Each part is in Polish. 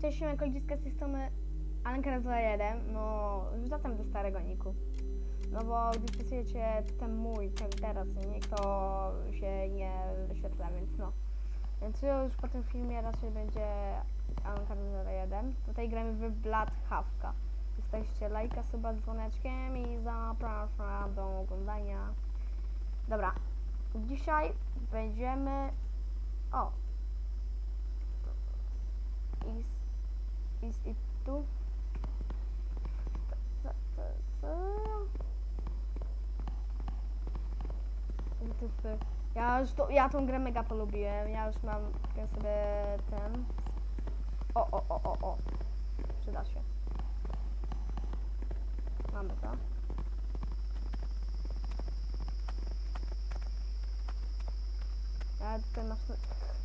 Cześć, siemka, ludziska z tej strony Alenka 01. No, wracam do starego niku. No bo gdy wpisujecie ten mój, ten teraz nick, to się nie wyświetla, więc no. Więc już po tym filmie raczej będzie Alenka 01. Tutaj gramy w Blood Hawka. Zostawcie lajka, suba dzwoneczkiem i zapraszam do oglądania. Dobra, dzisiaj będziemy... O! Is, is it tu? Ja już to, ja tą grę mega polubiłem. Ja już mam ten sobie ten. O, o, o, o, o. Przyda się. Mamy to. Ja tutaj masz...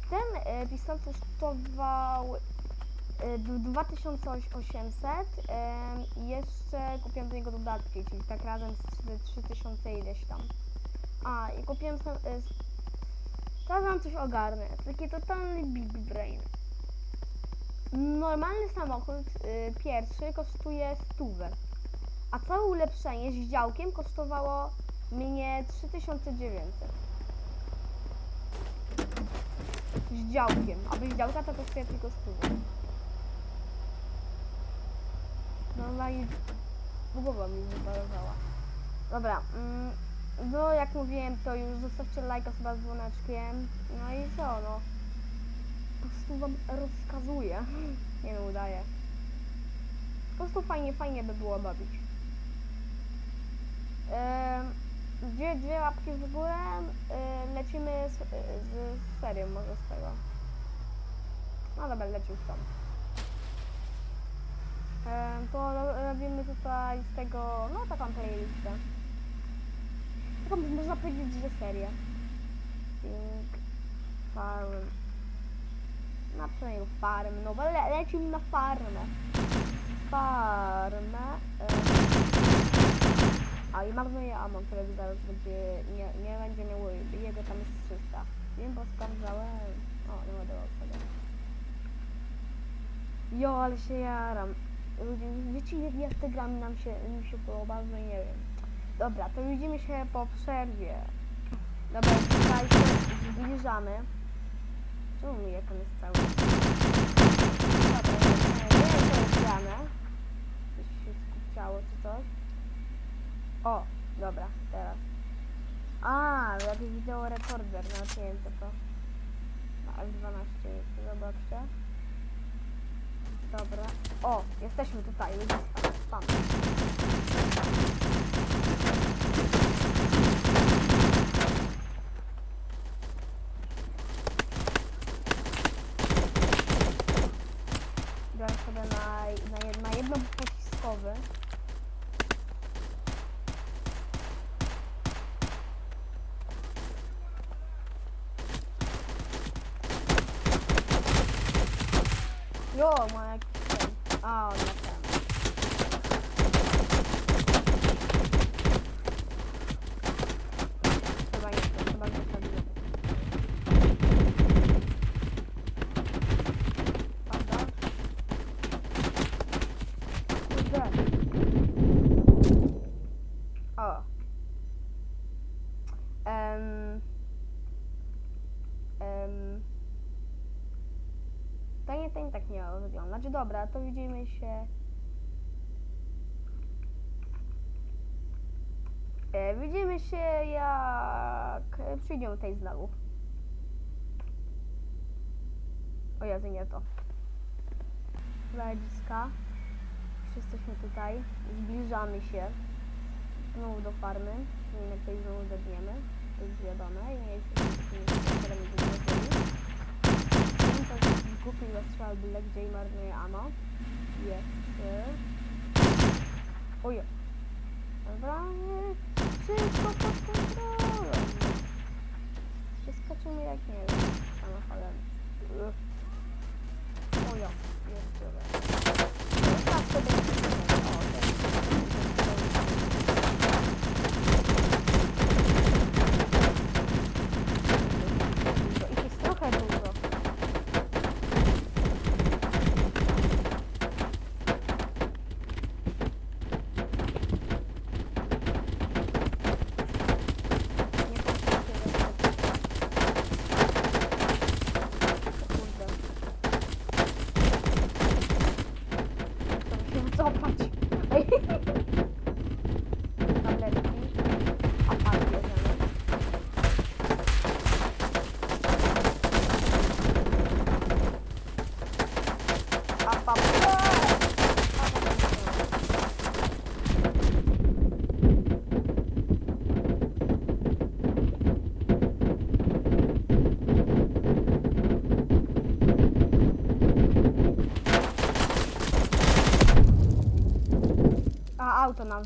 Ten e, pistolet kosztował 2800 e, i jeszcze kupiłem do niego dodatki, czyli tak razem z 3000 ileś tam. A, i kupiłem sam... S- teraz wam coś ogarnę. Taki totalny big brain. Normalny samochód pierwszy kosztuje stówę, a całe ulepszenie z działkiem kosztowało mnie 3900. z działkiem, a bez działka to kosztuje tylko stówę. No i głowa mi wyparowała. Dobra, mm, no jak mówiłem, to już zostawcie lajka chyba z dzwoneczkiem. No i co, no. Po prostu wam rozkazuję. Nie no, udaję. Po prostu fajnie, fajnie by było bawić. Dwie, dwie łapki w górę, lecimy z, z serią może z tego. No dobra, lecił w to ro- robimy tutaj z tego, no taką playlistę. Taką można powiedzieć, że serię. Pink Farm. Na przynajmniej farm, no bo le lecimy na farmę. Farmę. em, a i marnuje ammo, którego zaraz będzie, nie, nie będzie miał, jego tam jest 300. Wiem, bo sprawdzałem. O, nie ładował sobie. Jo, ale się jaram. Wiecie te grami nam się, mi się podoba, że nie wiem. Dobra, to widzimy się po przerwie. Dobra, tutaj się zbliżamy. Czemu mój ekran jest cały? Dobra, nie, nie, to jest grane. Coś się skupciało czy coś. O, dobra, teraz. A, jakiś wideo rekorder nacięte to. Na F12 jest, zobaczcie. Dobra. O, jesteśmy tutaj, ludziska. Spam. Biorę sobie na, na, jed, na jedno pociskowy. Jo, ma jakiś ten. A, on ma ten. Chyba nie, to chyba nie zabijemy. Pada. Kurde. O. Em. Em. To nie, tak miało wyglądać. Dobra, to widzimy się. E, widzimy się jak e, przyjdziemy tutaj znowu. O Jezu, nie to. Radziska. Już jesteśmy tutaj. Zbliżamy się znowu do farmy. Nie wiem jak tutaj znowu dobniemy. To jest wiadome. Nie jesteśmy z tymi bohaterami wygradzeni. Ten jest głupi zastrzał byle gdzie i marnuje ammo. Jeszcze. Oje. Dobra. Wszystko pod kontrolą. Przeskoczymy jak nie wiem. Samochodem. Ojo. Jeszcze raz. Tak sobie. O, Ich A, auto nam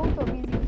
Auto mi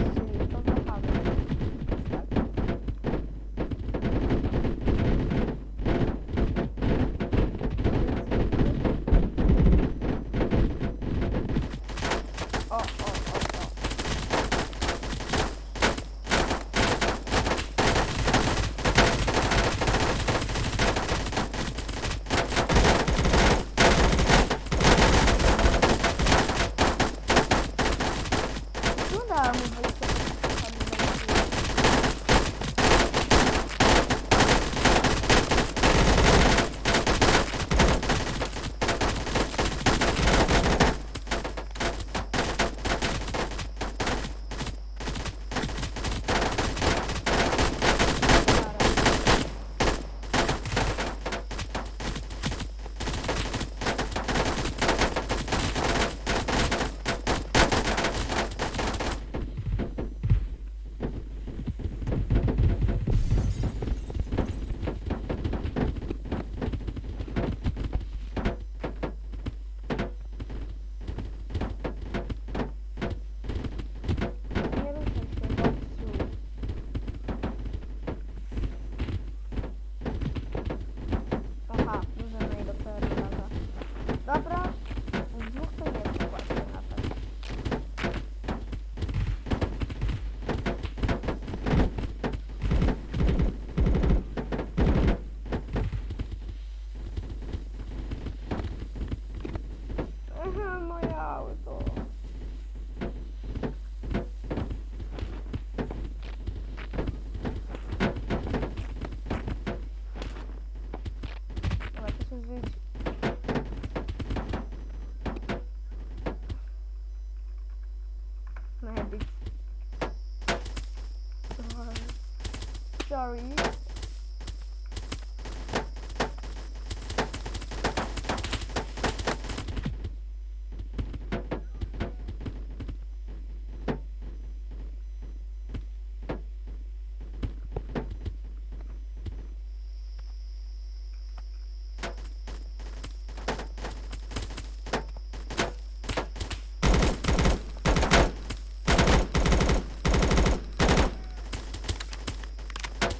Sorry.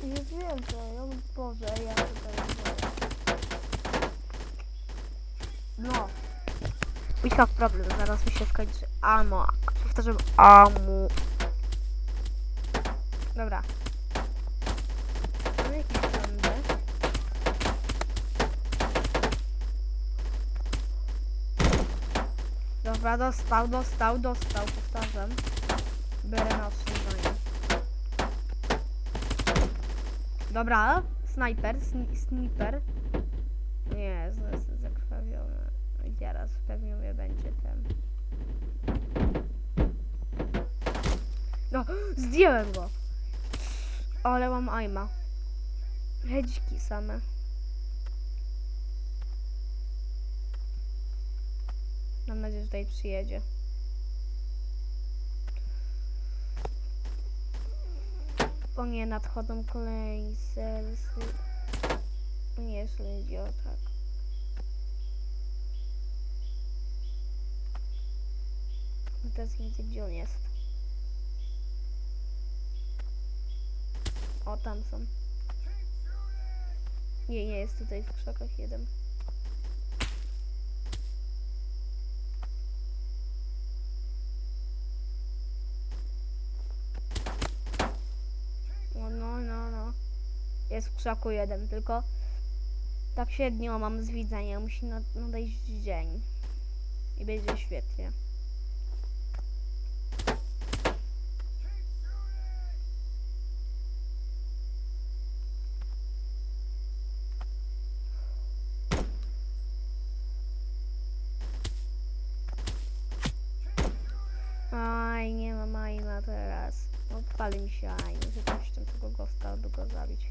Jest więcej, o Boże, ja tutaj boję. No. We have problem, zaraz mi się skończy amo. Powtarzam amu. Dobra. Mamy jakieś sądy. Dobra, dostał, dostał, dostał, powtarzam. Byle na ostrzeżenie. Dobra, snajper, sni sniper. Nie, z- zakrwawiony. Zaraz pewnie mnie będzie ten. No, zdjąłem go. Ale mam aima. Hedziki same. Mam nadzieję, że tutaj przyjedzie. O nie, nadchodzą kolejni serwisy. Nie, chodzi o tak. Teraz widzę, gdzie on jest. O, tam są. Nie, nie jest tutaj w krzakach jeden. No, no, no, no. Krzaku jeden, tylko tak średnio mam z widzenia. Musi nad- nadejść dzień. I będzie świetnie. Aj, nie ma majma teraz. Odpali mi się nie wypuszczę tego gosta, aby go zabić.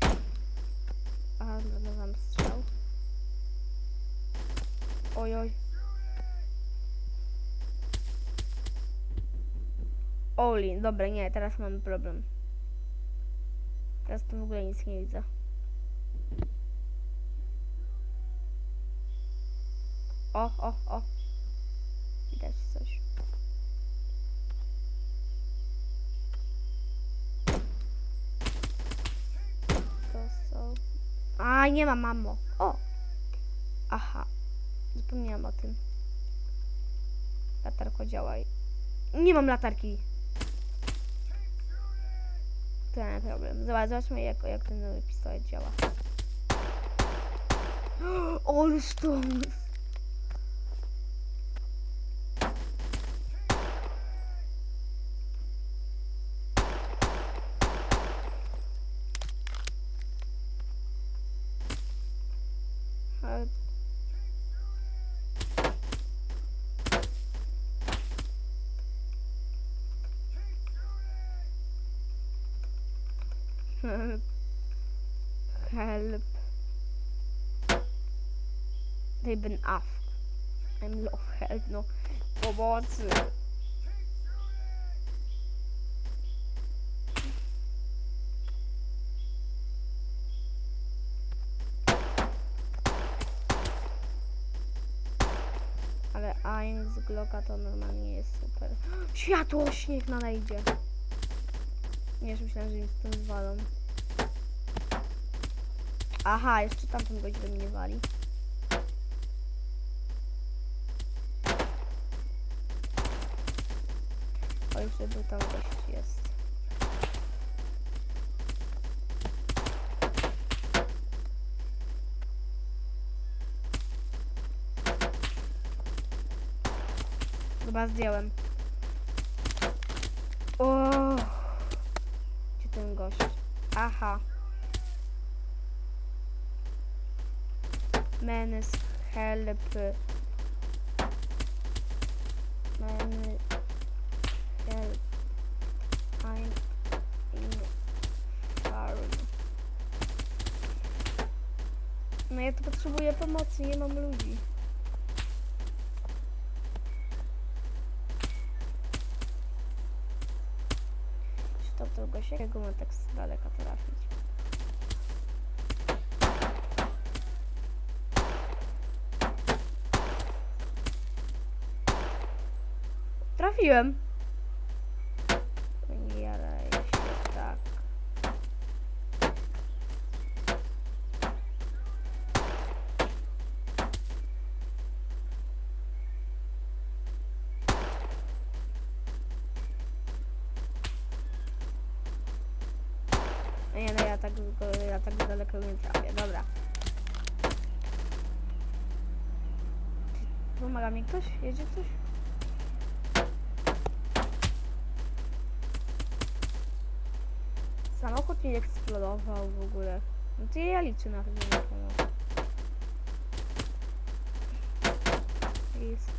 Aha, mam strzał. Oj, oj. Oli, dobra, nie, teraz mamy problem. Teraz to w ogóle nic nie widzę. O, o, o. Widać coś. Dostał. A, nie ma mamo. O! Aha. Zapomniałam o tym. Latarko działaj. Nie mam latarki. Nie problem. Zobacz, zobaczmy jak, jak ten nowy pistolet działa. O, już Help. They've been off. I'm low help, no. Pomocy. Ale Ain z Glocka to normalnie jest super. Światło, śnieg nadejdzie. Nie, już myślałem, że mi z tym zwalą. Aha, jeszcze tamten gość do mnie wali. O, już był tam gość jest. Chyba zdjąłem. O, Gdzie ten gość? Aha. Menes help. Menes help. I'm in farm. No ja tu potrzebuję pomocy, nie mam ludzi. Czy to tego gościa? Jak go ma tak z daleka trafić? Trafiłem. Jaraj się tak. Nie no ja tak, ja tak daleko nie trafię, dobra. Pomaga mi ktoś? Jedzie ktoś? Nie eksplodował w ogóle. No to ja liczę na to, że nie pomogę. Please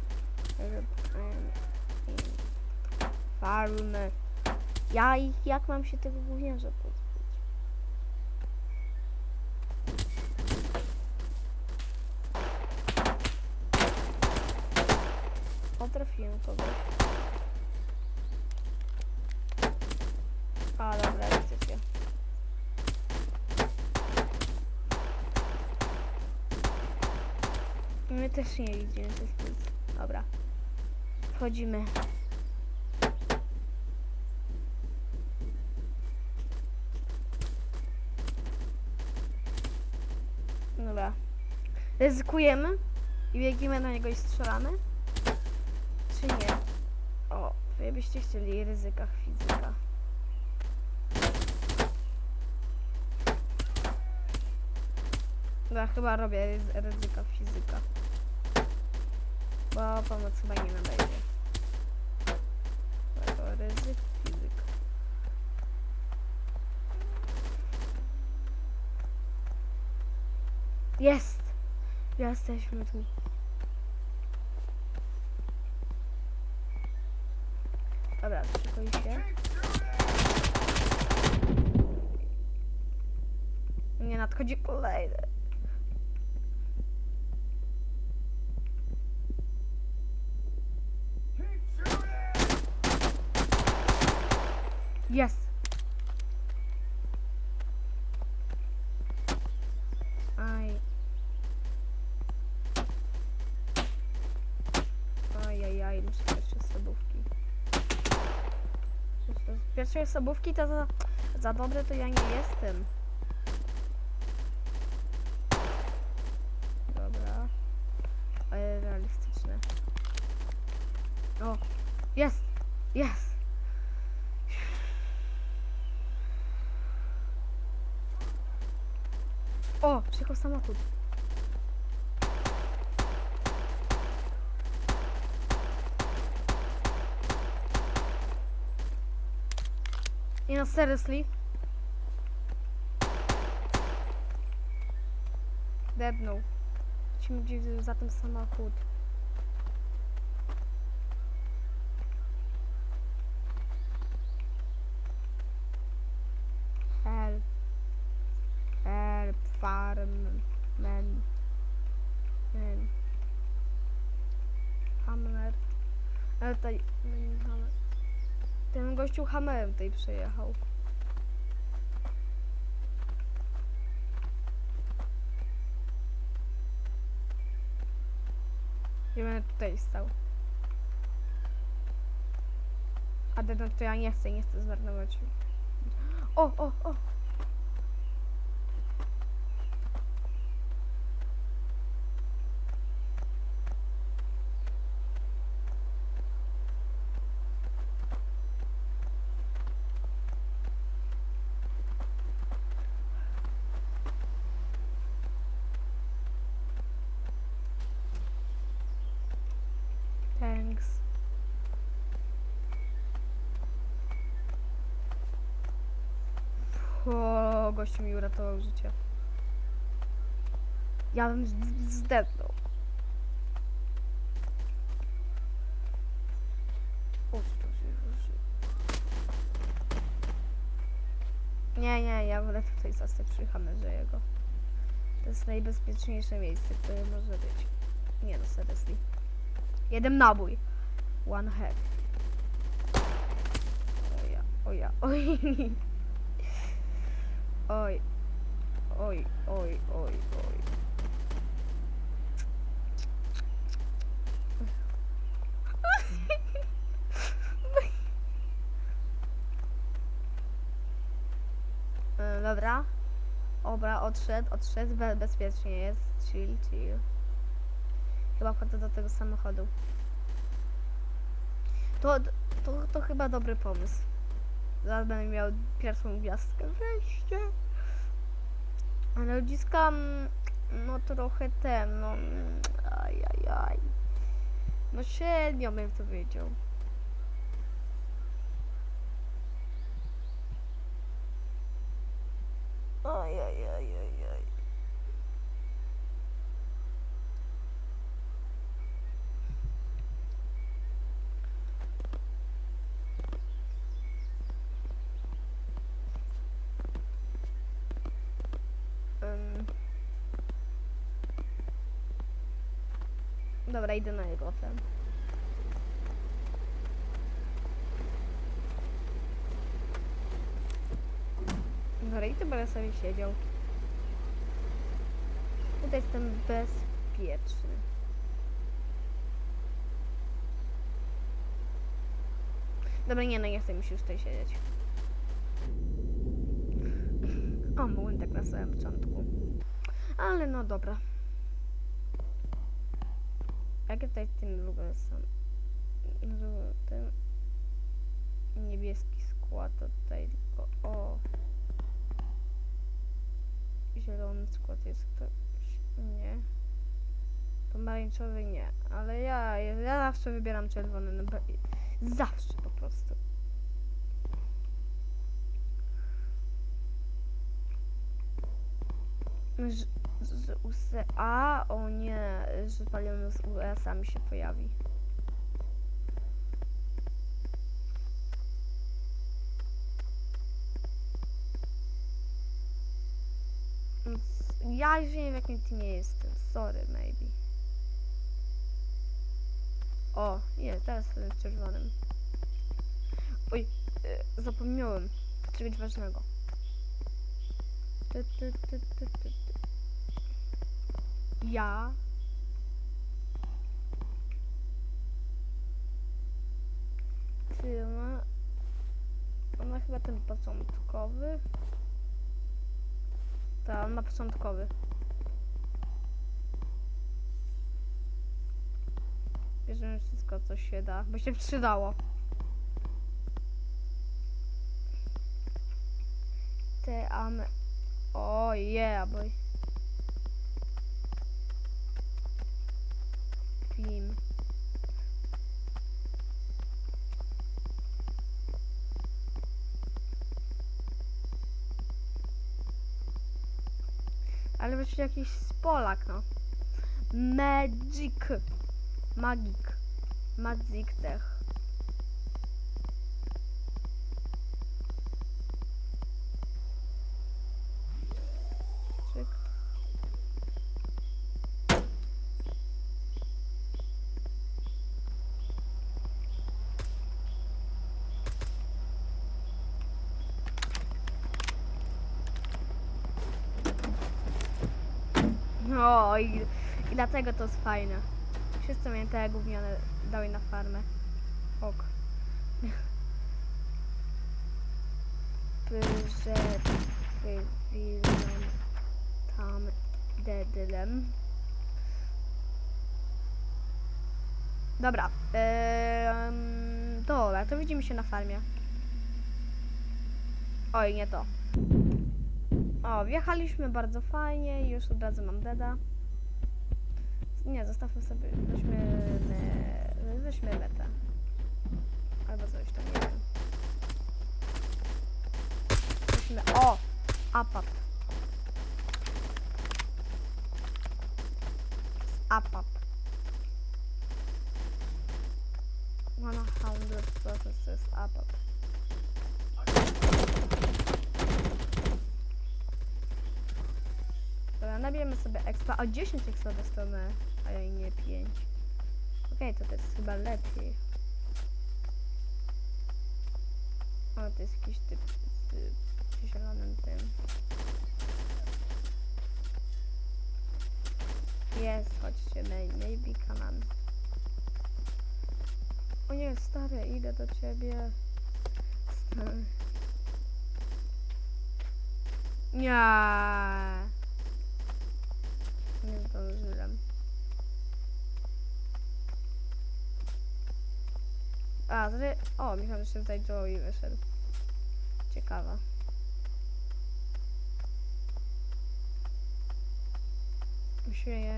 help I'm in farm. Ja ich, jak mam się tego gówniarza pozbyć? O, trafiłem kogoś. A, dobra, jesteście. My też nie widzimy, to jest nic. Dobra. Wchodzimy. Ryzykujemy i biegniemy na niego i strzelamy? Czy nie? O, wy byście chcieli ryzykach fizyka. Ja chyba robię ryz- ryzyka fizyka. Bo pomoc chyba nie nadejdzie. To ryzyk fizyk. Jest! Jesteśmy tu. Dobra, szykuj się. Nie nadchodzi kolejny. Jest! Aj. Ajajaj, muszę pierwsze sobówki. Pierwsze sobówki to za, za dobre to ja nie jestem. Nie no, seriously? Debnął. Musimy gdzieś za ten. Ale tutaj... no. Ten gościu hammerem tutaj przejechał. Ja będę tutaj stał. A ten to ja nie chcę, nie chcę zmarnować. O, o, o! Thanks. O, gościu mi uratował życie. Ja bym z- zdechnął. O, Boże, Nie, nie, ja wolę tutaj zostać przy hamerze jego. To jest najbezpieczniejsze miejsce, które może być. Nie no, seriously. Jeden nabój. One head. O ja, o ja, oj. Oj. Oj, oj, oj, oj. E, Dobra. Obra, odszedł, odszedł, be bezpiecznie jest. Chill, chill. Chyba wchodzę do tego samochodu. To, to, to chyba dobry pomysł. Zaraz będę miał pierwszą gwiazdkę wreszcie. Ale uciskam no trochę ten, no mm, ajajaj. No średnio bym to wiedział. Ajajajajaj. Dobra, idę na jego ten. Dobra, i tu będę sobie siedział. Tutaj jestem bezpieczny. Dobra, nie no, nie chcę mi się już tutaj siedzieć. O, byłem tak na samym początku. Ale no dobra. Jakie tutaj tym ogóle są? Żółty. Niebieski skład to tutaj tylko. O. Zielony skład jest ktoś. Nie. Pomarańczowy nie. Ale ja, ja zawsze wybieram czerwony. No, zawsze po prostu. Z, z USA? O nie, że paliony z USA mi się pojawi. Ja już nie wiem w jakim teamie jestem. Sorry, maybe. O, nie, teraz jestem w czerwonym. Oj, e, zapomniałem czegoś ważnego. Ja. Tyma Ona chyba ten początkowy. Tak, on ma początkowy. Bierzemy wszystko co się da, bo się przydało. Te am O yeah boy Film Ale właśnie jakiś Polak, no. Magic. Magik. Magic Tech. Czyk. O, i, i dlatego to jest fajne. Wszyscy mnie te gówniane dały na farmę. Ok. Przed chwilą tam dedylem. Dobra. Dobra, to widzimy się na farmie. Oj, nie to. O, wjechaliśmy bardzo fajnie już od razu mam deda. Nie, zostawmy sobie, weźmy, me- weźmy metę. Albo coś tam, nie wiem. Weźmy, o! Apap. Apap. 100% to jest apap. Dobra, nabijemy sobie expa. O 10 expa dostanę, a ja nie 5. Okej, to to jest chyba lepiej. O, to jest jakiś typ z zielonym tym. Jest, chodźcie, may- maybe come on. O nie, stary, idę do ciebie. Stary. Nie. Nie zdążyłem. A. O, że się tutaj Joey wyszedł. Ciekawa. Się...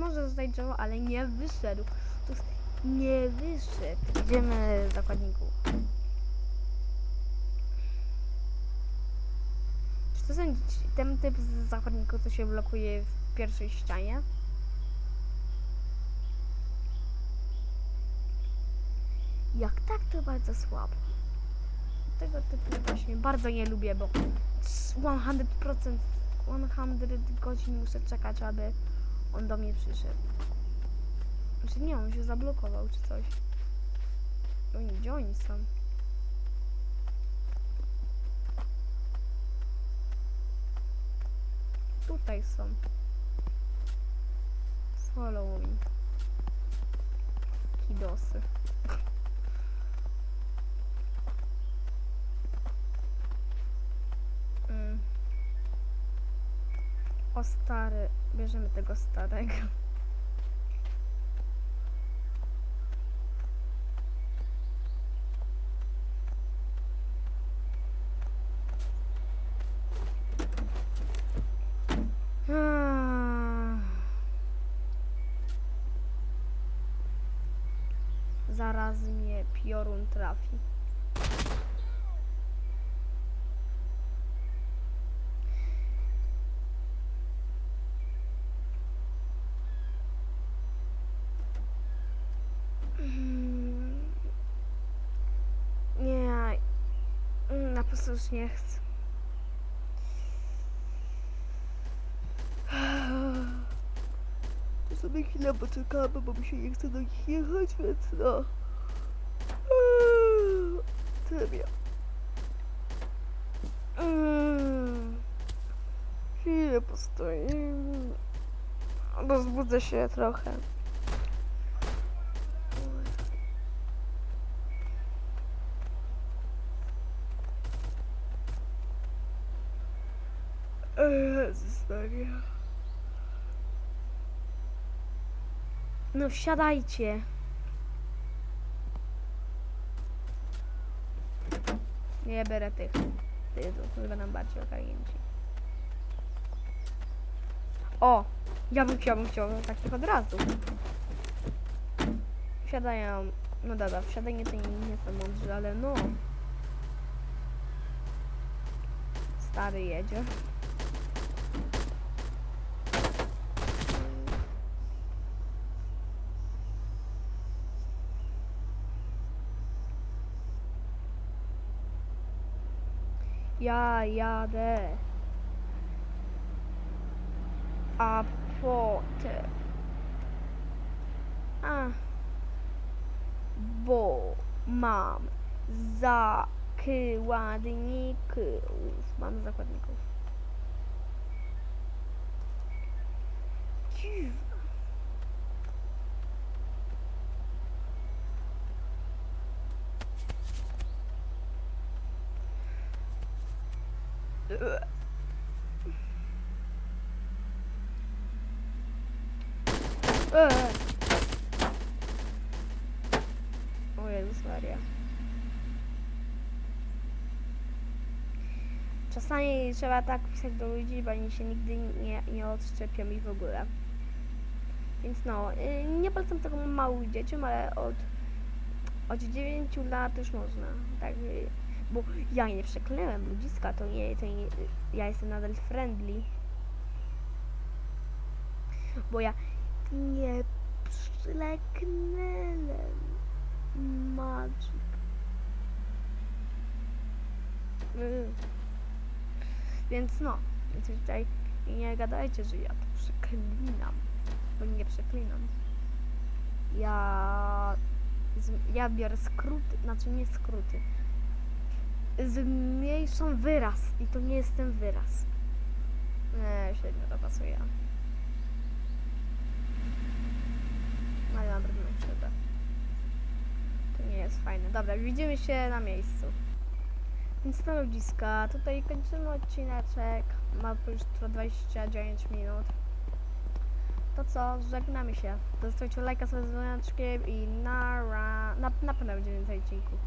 Może tutaj Joe, ale nie wyszedł. Jest... Nie wyszedł. Idziemy zakładników. Czy to ci- ten typ z zakładników, co się blokuje w pierwszej ścianie? Jak tak, to bardzo słabo. Tego typu właśnie bardzo nie lubię, bo 100%, 100 godzin muszę czekać, aby on do mnie przyszedł. Znaczy nie, on się zablokował czy coś. Oni, gdzie oni są? Tutaj są. Follow me. Kidosy. O stary, bierzemy tego starego. Hmm. Zaraz mnie piorun trafi. Już nie chcę. To sobie chwilę poczekamy, bo mi się nie chce do nich jechać, więc no. Mm. Chwilę postoję. Rozbudzę się trochę. Jezus Maria. No wsiadajcie. Nie biorę tych. Ty, to chyba nam bardziej ogarnięci. O! Ja bym chciał, bym chciał takich od razu. Wsiadają. No dobra, wsiadanie to nie, nie są mądrzy, ale no. Stary jedzie. Ja jadę. A potem. A. Bo mam zakładników. Mam zakładników. Dziwne. Czasami trzeba tak pisać do ludzi, bo oni się nigdy nie, nie odszczepią i w ogóle. Więc no, y, nie polecam tego małym dzieciom, ale od, od 9 lat już można. Tak, y, bo ja nie przeklęłem ludziska, to nie, to nie, ja jestem nadal friendly. Bo ja nie przeklnęłem Magic. Y. Więc no, więc tutaj nie gadajcie, że ja to przeklinam, bo nie przeklinam. Ja, ja biorę skróty, znaczy nie skróty. Zmniejszam wyraz i to nie jest ten wyraz. Nie, średnio to pasuje. Ale nie przyda. To nie jest fajne. Dobra, widzimy się na miejscu. Więc na ludziska, tutaj kończymy odcineczek. Ma już trwa 29 minut. To co, żegnamy się. Zostawcie lajka z dzwoneczkiem i nara. Na, na pewno będzie więcej odcinków.